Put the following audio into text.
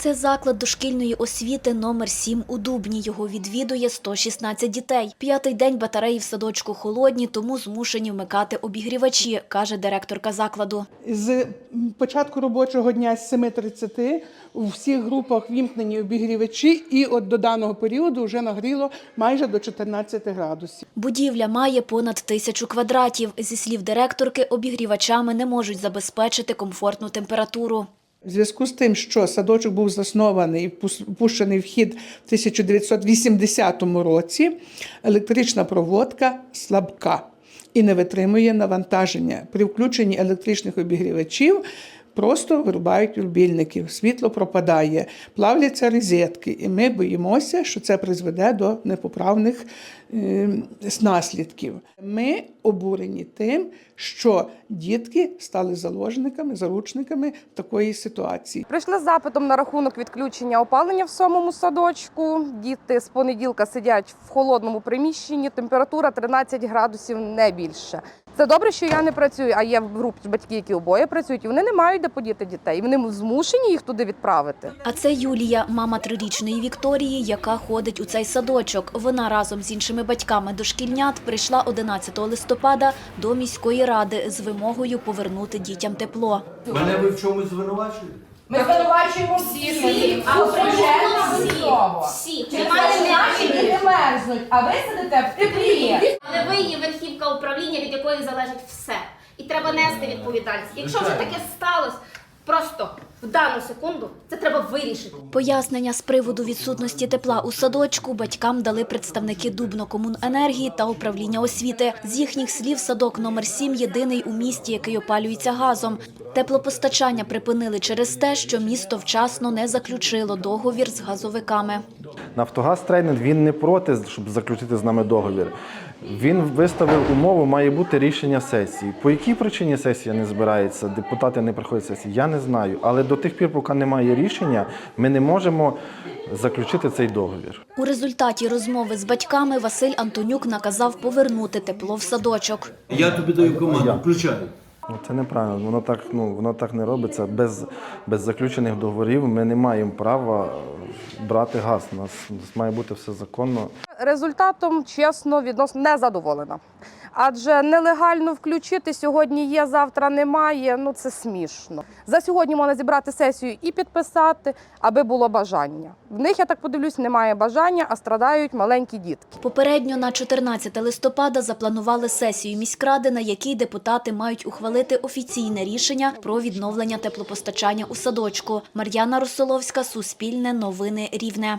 Це заклад дошкільної освіти номер 7 у Дубні. Його відвідує 116 дітей. П'ятий день батареї в садочку холодні, тому змушені вмикати обігрівачі, каже директорка закладу. З початку робочого дня з 7.30 у всіх групах вімкнені обігрівачі, і от до даного періоду вже нагріло майже до 14 градусів. Будівля має понад тисячу квадратів. Зі слів директорки, обігрівачами не можуть забезпечити комфортну температуру. В зв'язку з тим, що садочок був заснований і пущений в хід в 1980 році, електрична проводка слабка і не витримує навантаження. При включенні електричних обігрівачів просто вирубають рубільників, світло пропадає, плавляться розетки, і ми боїмося, що це призведе до непоправних е, наслідків. Ми обурені тим, що дітки стали заложниками, заручниками такої ситуації. Прийшли з запитом на рахунок відключення опалення в самому садочку. Діти з понеділка сидять в холодному приміщенні, температура 13 градусів не більше. Це добре, що я не працюю, а є в групі батьки, які обоє працюють, і вони не мають де подіти дітей. І вони змушені їх туди відправити. А це Юлія, мама трирічної Вікторії, яка ходить у цей садочок. Вона разом з іншими батьками дошкільнят прийшла 11 листопада до міської ради з вимогою повернути дітям тепло. Мене ви в чомусь звинувачуєте? Ми звинувачуємо всі, Всі, а абсолютно всі. Всі. Немає Наші діти мерзнуть, а ви сидите в теплі. Але ви є верхівка управління, від якої залежить все. І треба нести відповідальність. Якщо вже таке сталося, просто в дану секунду це треба вирішити. Пояснення з приводу відсутності тепла у садочку батькам дали представники Дубнокомуненергії та управління освіти. З їхніх слів, садок номер 7 єдиний у місті, який опалюється газом. Теплопостачання припинили через те, що місто вчасно не заключило договір з газовиками. Нафтогаз Трейдинг він не проти, щоб заключити з нами договір. Він виставив умову, має бути рішення сесії. По якій причині сесія не збирається, депутати не приходять сесії, я не знаю. Але до тих пір, поки немає рішення, ми не можемо заключити цей договір. У результаті розмови з батьками Василь Антонюк наказав повернути тепло в садочок. Я тобі даю команду, включай. Ну, це неправильно. Воно так, ну, воно так не робиться. Без, без заключених договорів ми не маємо права брати газ. У нас, у нас має бути все законно. Результатом, чесно, відносно не задоволена. Адже нелегально включити сьогодні є, завтра немає. Ну це смішно. За сьогодні можна зібрати сесію і підписати, аби було бажання. В них я так подивлюсь, немає бажання, а страдають маленькі дітки. Попередньо на 14 листопада запланували сесію міськради, на якій депутати мають ухвалити офіційне рішення про відновлення теплопостачання у садочку. Мар'яна Росоловська, Суспільне, Новини Рівне.